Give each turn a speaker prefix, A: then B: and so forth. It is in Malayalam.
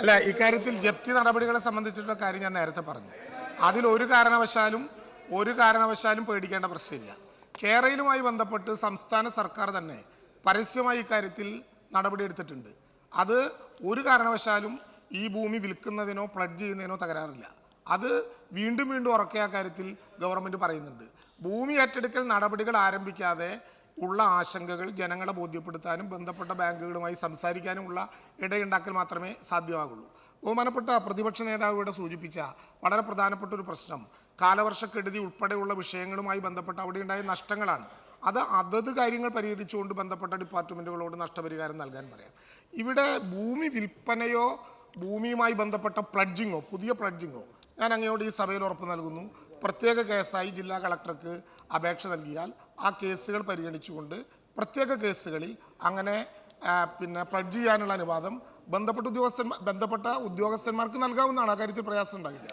A: അല്ല ഇക്കാര്യത്തിൽ ജപ്തി നടപടികളെ സംബന്ധിച്ചിട്ടുള്ള കാര്യം ഞാൻ നേരത്തെ പറഞ്ഞു. അതിൽ ഒരു കാരണവശാലും ഒരു കാരണവശാലും പേടിക്കേണ്ട പ്രശ്നമില്ല. കേരളയിലുമായി ബന്ധപ്പെട്ട് സംസ്ഥാന സർക്കാർ തന്നെ പരസ്യമായി ഇക്കാര്യത്തിൽ നടപടിയെടുത്തിട്ടുണ്ട് അത് ഒരു കാരണവശാലും ഈ ഭൂമി വിൽക്കുന്നതിനോ പ്ലഡ് ചെയ്യുന്നതിനോ തകരാറില്ല. അത് വീണ്ടും വീണ്ടും ഉറക്കെ ആ കാര്യത്തിൽ ഗവൺമെന്റ് പറയുന്നുണ്ട്. ഭൂമി ഏറ്റെടുക്കൽ നടപടികൾ ആരംഭിക്കാതെ ഉള്ള ആശങ്കകൾ ജനങ്ങളെ ബോധ്യപ്പെടുത്താനും ബന്ധപ്പെട്ട ബാങ്കുകളുമായി സംസാരിക്കാനുമുള്ള ഇടയുണ്ടാക്കൽ മാത്രമേ സാധ്യമാകുള്ളൂ. ബഹുമാനപ്പെട്ട പ്രതിപക്ഷ നേതാവ് ഇവിടെ സൂചിപ്പിച്ച വളരെ പ്രധാനപ്പെട്ട ഒരു പ്രശ്നം കാലവർഷക്കെടുതി ഉൾപ്പെടെയുള്ള വിഷയങ്ങളുമായി ബന്ധപ്പെട്ട് അവിടെ ഉണ്ടായ നഷ്ടങ്ങളാണ്. അത് അതത് കാര്യങ്ങൾ പരിഹരിച്ചുകൊണ്ട് ബന്ധപ്പെട്ട ഡിപ്പാർട്ട്മെന്റുകളോട് നഷ്ടപരിഹാരം നൽകാൻ പറയാം. ഇവിടെ ഭൂമി വിൽപ്പനയോ ഭൂമിയുമായി ബന്ധപ്പെട്ട പ്ലഡ്ജിങ്ങോ പുതിയ പ്ലഡ്ജിങ്ങോ ഞാൻ അങ്ങയോട് ഈ സഭയിൽ ഉറപ്പ് നൽകുന്നു. പ്രത്യേക കേസായി ജില്ലാ കളക്ടർക്ക് അപേക്ഷ നൽകിയാൽ ആ കേസുകൾ പരിഗണിച്ചുകൊണ്ട് പ്രത്യേക കേസുകളിൽ അങ്ങനെ പിന്നെ പ്ലഡ്ജ് ചെയ്യാനുള്ള അനുവാദം ബന്ധപ്പെട്ട ഉദ്യോഗസ്ഥന്മാർ ബന്ധപ്പെട്ട ഉദ്യോഗസ്ഥന്മാർക്ക് നൽകാവുന്നതാണ്. ആ കാര്യത്തിൽ പ്രയാസം ഉണ്ടാകില്ല.